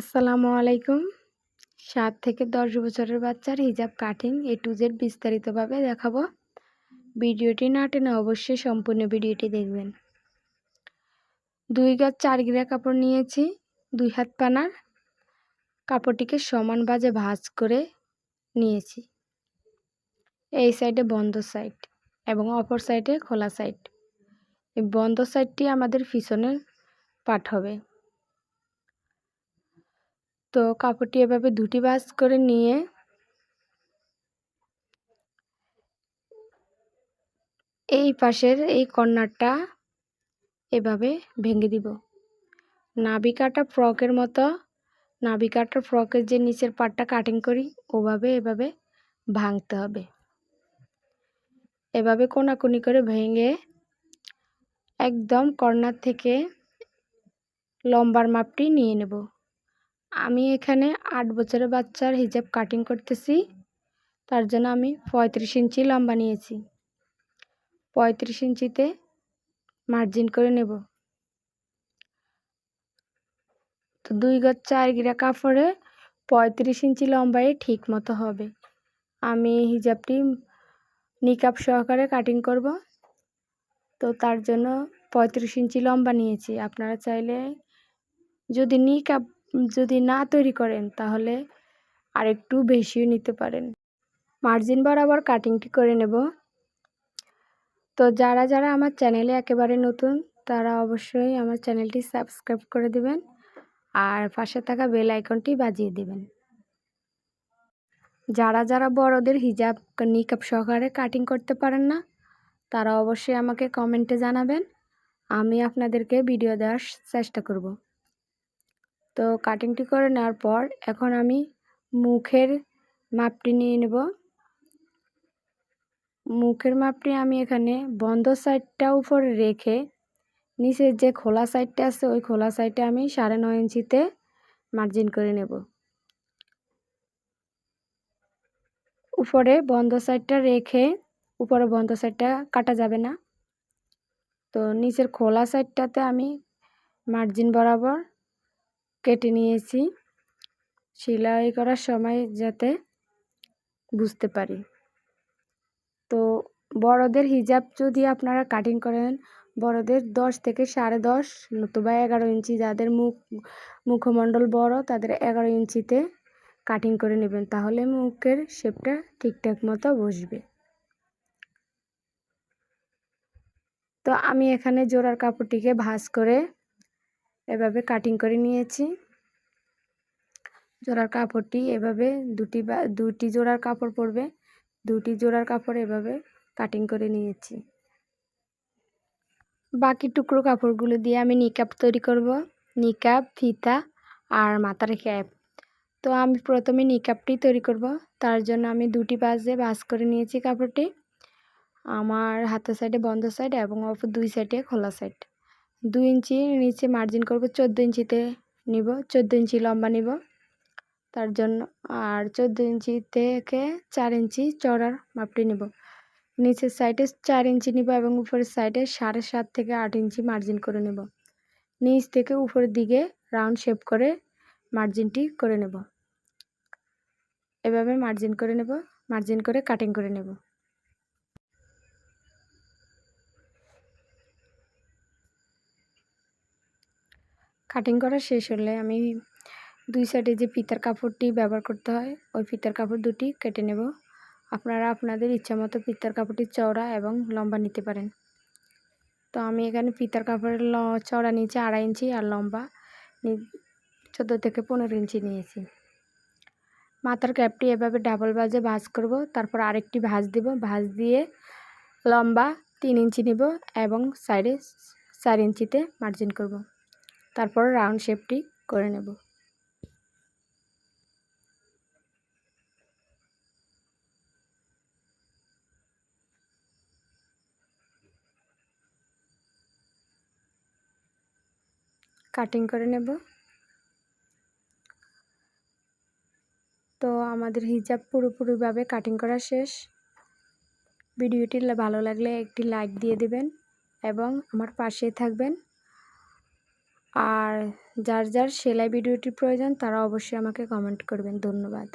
আসসালামু আলাইকুম। সাত থেকে দশ বছরের বাচ্চার হিজাব কাটিং এ টু জেড বিস্তারিতভাবে দেখাবো। ভিডিওটি না টেনে অবশ্যই সম্পূর্ণ ভিডিওটি দেখবেন। দুই গাছ চার গিরা কাপড় নিয়েছি, দুই হাত পানার। কাপড়টিকে সমান বাজে ভাঁজ করে নিয়েছি। এই সাইডে বন্ধ সাইড এবং অপর সাইডে খোলা সাইড। এই বন্ধ সাইডটি আমাদের পিছনের পাট হবে। তো কাপড়টি এভাবে দুটি ভাঁজ করে নিয়ে এই পাশের এই কর্নারটা এভাবে ভেঙে দিব। নাভি কাটা ফ্রকের মতো নাভি কাটা ফ্রকের যে নিচের পাটটা কাটিং করি, ওভাবে এভাবে ভাঙতে হবে। এভাবে কোনাকুনি করে ভেঙে একদম কর্নার থেকে লম্বার মাপটি নিয়ে নেব। আমি এখানে আট বছরের বাচ্চার হিজাব কাটিং করতেছি। তার জন্য আমি পঁয়ত্রিশ ইঞ্চি লম্বা নিয়েছি। পঁয়ত্রিশ ইঞ্চিতে মার্জিন করে নেব। তো দুই গজ চার গিরা কাপড়ে পঁয়ত্রিশ ইঞ্চি লম্বায় ঠিক মতো হবে। আমি হিজাবটি নিকাপ সহকারে কাটিং করব। তো তার জন্য পঁয়ত্রিশ ইঞ্চি লম্বা নিয়েছি। আপনারা চাইলে যদি নিকাপ যদি না তৈরি করেন, তাহলে আরেকটু বেশিও নিতে পারেন। মার্জিন বরাবর কাটিংটি করে নেব? তো যারা যারা আমার চ্যানেলে একেবারে নতুন, তারা অবশ্যই আমার চ্যানেলটি সাবস্ক্রাইব করে দিবেন আর পাশে থাকা বেল আইকনটি বাজিয়ে দিবেন। যারা যারা বড়দের হিজাব নিকাপ সহকারে কাটিং করতে পারেন না, তারা অবশ্যই আমাকে কমেন্টে জানাবেন। আমি আপনাদেরকে ভিডিও দেওয়ার চেষ্টা করব। তো কাটিংটি করে নেওয়ার পর এখন আমি মুখের মাপটি নিয়ে নেব। মুখের মাপটি আমি এখানে বন্ধ সাইডটা উপরে রেখে নিচের যে খোলা সাইডটা আছে, ওই খোলা সাইডে আমি সাড়ে নয় ইঞ্চিতে মার্জিন করে নেব। উপরে বন্ধ সাইডটা রেখে উপরে বন্ধ সাইডটা কাটা যাবে না। তো নিচের খোলা সাইডটাতে আমি মার্জিন বরাবর কেটে নিয়েছি। সেলাই করার সময় যাতে বুঝতে পারি। তো বড়দের হিজাব যদি আপনারা কাটিং করেন, বড়দের দশ থেকে সাড়ে দশ নতুবা এগারো ইঞ্চি যাদের মুখ, মুখমণ্ডল বড় তাদের এগারো ইঞ্চিতে কাটিং করে নেবেন। তাহলে মুখের শেপটা ঠিকঠাক মতো বসবে। তো আমি এখানে জোড়ার কাপড়টিকে ভাঁজ করে এভাবে কাটিং করে নিয়েছি। জোড়ার কাপড়টি এভাবে দুটি বা, দুটি জোড়ার কাপড় পরবে, দুটি জোড়ার কাপড় এভাবে কাটিং করে নিয়েছি। বাকি টুকরো কাপড়গুলো দিয়ে আমি নিকাপ তৈরি করব নিকাপ ফিতা আর মাথার ক্যাপ তো আমি প্রথমে নিকাপটি তৈরি করব, তার জন্য আমি দুটি বাজে বাস করে নিয়েছি কাপড়টি, আমার হাতের সাইডে বন্ধ সাইড এবং অপর দুই সাইডে খোলা সাইড দুই ইঞ্চি নিচে মার্জিন করব, চোদ্দ ইঞ্চিতে নিব, চোদ্দ ইঞ্চি লম্বা নিব। তার জন্য আর চোদ্দ ইঞ্চি থেকে চার ইঞ্চি চড়ার মাপটি নিব। নিচের সাইডে চার ইঞ্চি নিব এবং উপরের সাইডে সাড়ে সাত থেকে আট ইঞ্চি মার্জিন করে নেব। নিচ থেকে উপরের দিকে রাউন্ড শেপ করে মার্জিনটি করে নেব। এভাবে মার্জিন করে নেব মার্জিন করে কাটিং করে নেব। কাটিং করা শেষ হলে আমি দুই সাইডে যে ফিতার কাপড়টি ব্যবহার করতে হয়, ওই ফিতার কাপড় দুটি কেটে নেব। আপনারা আপনাদের ইচ্ছা মতো ফিতার কাপড়টি চওড়া এবং লম্বা নিতে পারেন। তো আমি এখানে ফিতার কাপড়ের চওড়া নিচে আড়াই ইঞ্চি আর লম্বা চোদ্দ থেকে পনেরো ইঞ্চি নিয়েছি। মাথার ক্যাপটি এভাবে ডাবল ভাজে ভাজ করব, তারপর আরেকটি ভাজ দেব, ভাজ দিয়ে লম্বা তিন ইঞ্চি নিব এবং সাইডে চার ইঞ্চিতে মার্জিন করব। তারপর রাউন্ড শেপটি করে নেব। কাটিং করে নেব। তো আমাদের হিজাব পুরোপুরিভাবে কাটিং করা শেষ। ভিডিওটি ভালো লাগলে একটি লাইক দিয়ে দেবেন এবং আমার পাশে থাকবেন। আর যার যার সেলাই ভিডিওটি প্রয়োজন তারা অবশ্যই আমাকে কমেন্ট করবেন। ধন্যবাদ।